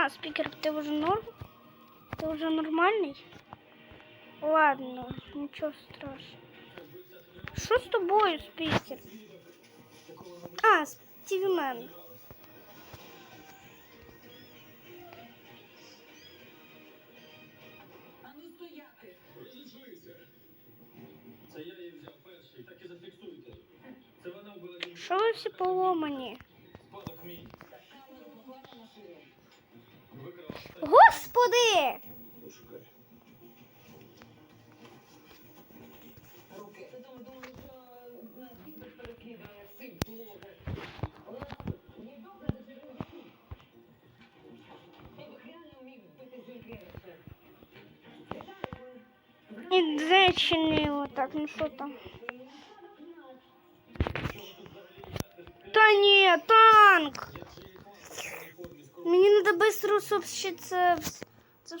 А, спикер, ты уже норм? Ты уже нормальный? Ладно, ничего страшного. Что с тобой, спикер? А, Стивмен. Розійшлися. Це я її взяв перший, так і зафіксуйте. Це вона вбила мій Що ви всі поломані? зінкерцем. І де чинило так, ну що там? Та ні, танк! Мені треба швидко сообщити це,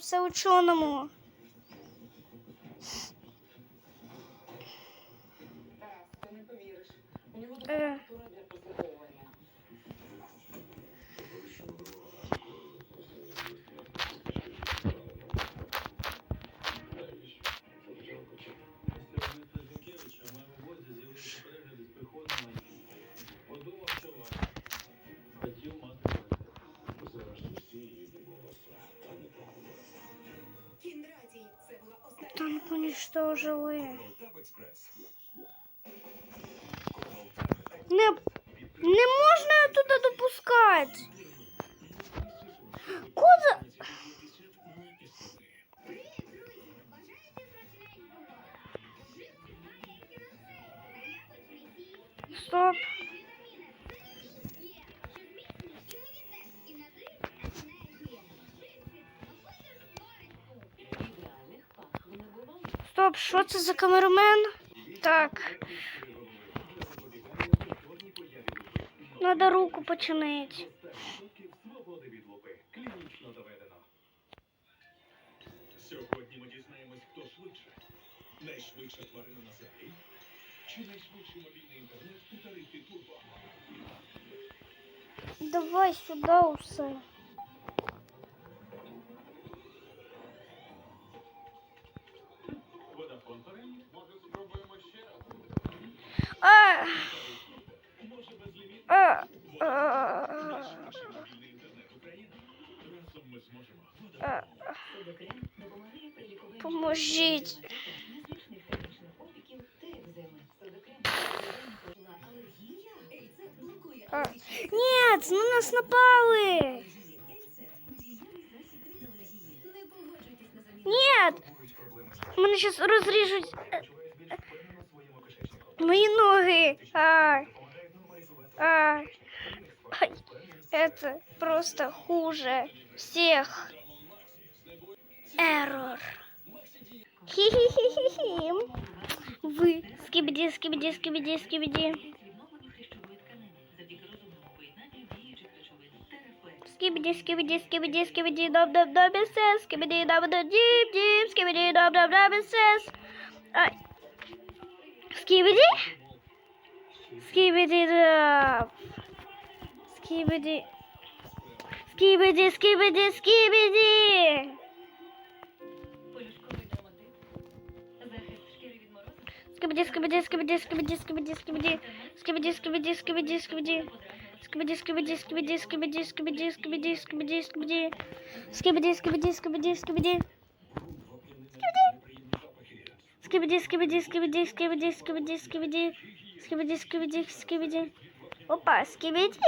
це ученому. Уничтожили. Не, не можна туди допускати. Куда? Стоп. Стоп, що це за камермен? Так. Надо руку доведено. Сьогодні ми дізнаємось, хто швидше. Найшвидша тварина на землі. Чи найшвидший мобільний інтернет у тарифі Турбо? Давай сюди усе. погоджуйтесь на заміну. Ні, Турбують проблеми мене зараз розріжуть кишечнику. мої ноги. Ай, Допомагає нормалізувати ай. Ай, это просто хуже всех. Эррор. Хи-хи-хи-хи-хи. Вы, скибиди, скибиди, скибиди, скибиди. відновлення хрящової тканини завдяки розумному поєднанню діючих речовин Терефлекс. Скибиди, скибиди, скибиди, скибиди, доб, доб, доб, сес. Скибиди, доб, доб, дип, дип. Скибиди, доб, доб, доб, сес. Ай. Скибиди. Полюшковий дерматит. Захист шкіри від морозу. Скибиди, скибиди, скибиди, скибиди, скибиди, скибиди. Скибиди, скибиди, скибиди, скибиди. Скибиди, скибиди, скибиди, скибиди, скибиди, скибиди, скибиди, скибиди. Скибиди, скибиди, скибиди, скибиди. Скибиди, скибиди, скибиди, скибиди, скибиди, скибиди. Скибиди, скибиди, скибиди. Опа, скибиди.